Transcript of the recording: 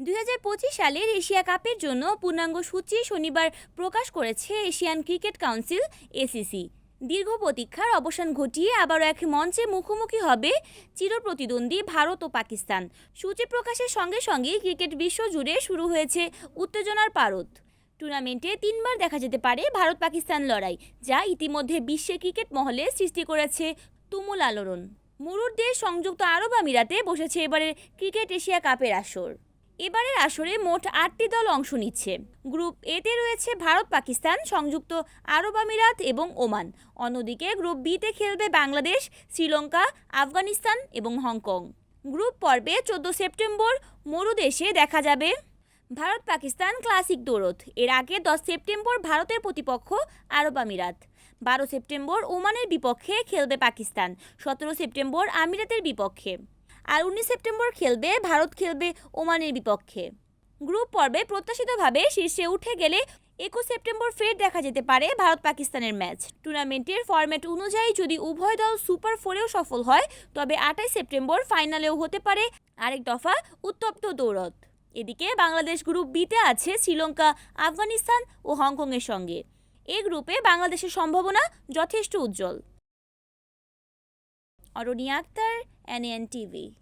দুই হাজার পঁচিশ সালের এশিয়া কাপের জন্য পূর্ণাঙ্গ সূচি শনিবার প্রকাশ করেছে এশিয়ান ক্রিকেট কাউন্সিল, এসিসি। দীর্ঘ প্রতীক্ষার অবসান ঘটিয়ে আবারও এক মঞ্চে মুখোমুখি হবে চিরপ্রতিদ্বন্দ্বী ভারত ও পাকিস্তান। সূচি প্রকাশের সঙ্গে সঙ্গেই ক্রিকেট বিশ্ব জুড়ে শুরু হয়েছে উত্তেজনার পারদ। টুর্নামেন্টে তিনবার দেখা যেতে পারে ভারত পাকিস্তান লড়াই, যা ইতিমধ্যে বিশ্বে ক্রিকেট মহলে সৃষ্টি করেছে তুমুল আলোড়ন। মুরুর দেশ সংযুক্ত আরব আমিরাতে বসেছে এবারের ক্রিকেট এশিয়া কাপের আসর। এবারের আসরে মোট আটটি দল অংশ নিচ্ছে। গ্রুপ এতে রয়েছে ভারত, পাকিস্তান, সংযুক্ত আরব আমিরাত এবং ওমান। অন্যদিকে গ্রুপ বিতে খেলবে বাংলাদেশ, শ্রীলঙ্কা, আফগানিস্তান এবং হংকং। গ্রুপ পর্বে চোদ্দ সেপ্টেম্বর মরুদেশে দেখা যাবে ভারত পাকিস্তান ক্লাসিক দৌড়ত এর আগে দশ সেপ্টেম্বর ভারতের প্রতিপক্ষ আরব আমিরাত। বারো সেপ্টেম্বর ওমানের বিপক্ষে খেলবে পাকিস্তান। সতেরো সেপ্টেম্বর আমিরাতের বিপক্ষে। আর উনিশ সেপ্টেম্বর খেলবে, ভারত খেলবে ওমানের বিপক্ষে। গ্রুপ পর্বে প্রত্যাশিতভাবে শীর্ষে উঠে গেলে একুশ সেপ্টেম্বর ফের দেখা যেতে পারে ভারত পাকিস্তানের ম্যাচ। টুর্নামেন্টের ফরম্যাট অনুযায়ী যদি উভয় দল সুপার ফোরেও সফল হয়, তবে আঠাশ সেপ্টেম্বর ফাইনালেও হতে পারে আরেক দফা উত্তপ্ত দৌড়ত এদিকে বাংলাদেশ গ্রুপ বিতে আছে শ্রীলঙ্কা, আফগানিস্তান ও হংকংয়ের সঙ্গে। এ গ্রুপে বাংলাদেশের সম্ভাবনা যথেষ্ট উজ্জ্বল। অরণি আক্তার NNTV.